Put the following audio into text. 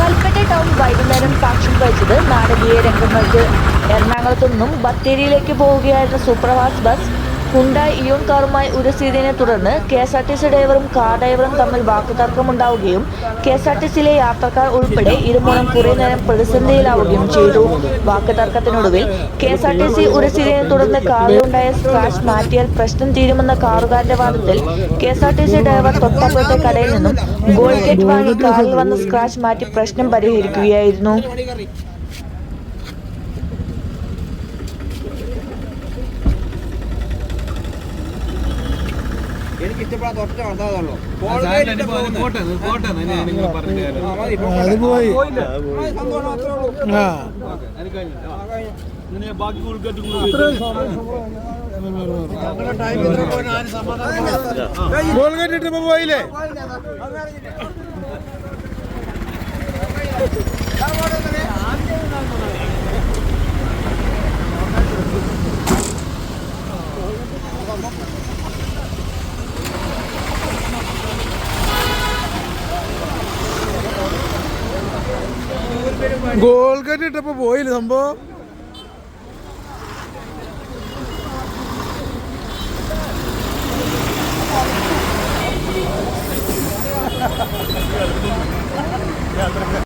Kalpetta town വൈകുന്നേരം സാക്ഷ്യം വഹിച്ചത് നാടകീയ രംഗങ്ങൾക്ക്. എറണാകുളത്തു നിന്നും ബത്തേരിയിലേക്ക് പോവുകയായിരുന്ന സൂപ്പർഫാസ്റ്റ് ബസ് ഹുണ്ടായി ഇയോൺ കാറുമായി ഉരസിയതിനെ തുടർന്ന് K S R T C ഡ്രൈവറും കാർ ഡ്രൈവറും തമ്മിൽ വാക്കുതർക്കമുണ്ടാവുകയും കെ എസ് ആർ ടി സിയിലെ യാത്രക്കാർ ഉൾപ്പെടെ ഇരുമൂലം കുറേ നേരം പ്രതിസന്ധിയിലാവുകയും ചെയ്തു. വാക്കുതർക്കത്തിനൊടുവിൽ K S R T C ഉരസിയതിനെ തുടർന്ന് കാറിലുണ്ടായ സ്ക്രാച്ച് മാറ്റിയാൽ പ്രശ്നം തീരുമെന്ന കാറുകാരന്റെ വാദത്തിൽ K S R T C driver തൊട്ടപ്പുറത്തെ കടയിൽ നിന്നും ഗോൾഡ് ഗേറ്റ് വാങ്ങി കാറിൽ വന്ന് സ്ക്രാച്ച് മാറ്റി പ്രശ്നം പരിഹരിക്കുകയായിരുന്നു. എനിക്ക് ഇഷ്ടപ്പെടാത്ത ഒറ്റ കാര്യം അത് പോയി ആ ബാക്കി ഗോൾ കെട്ടിട്ട് പോയില്ലേ ഗോൾ കട്ട് ഇട്ടപ്പോ പോയില്ല സംഭവം?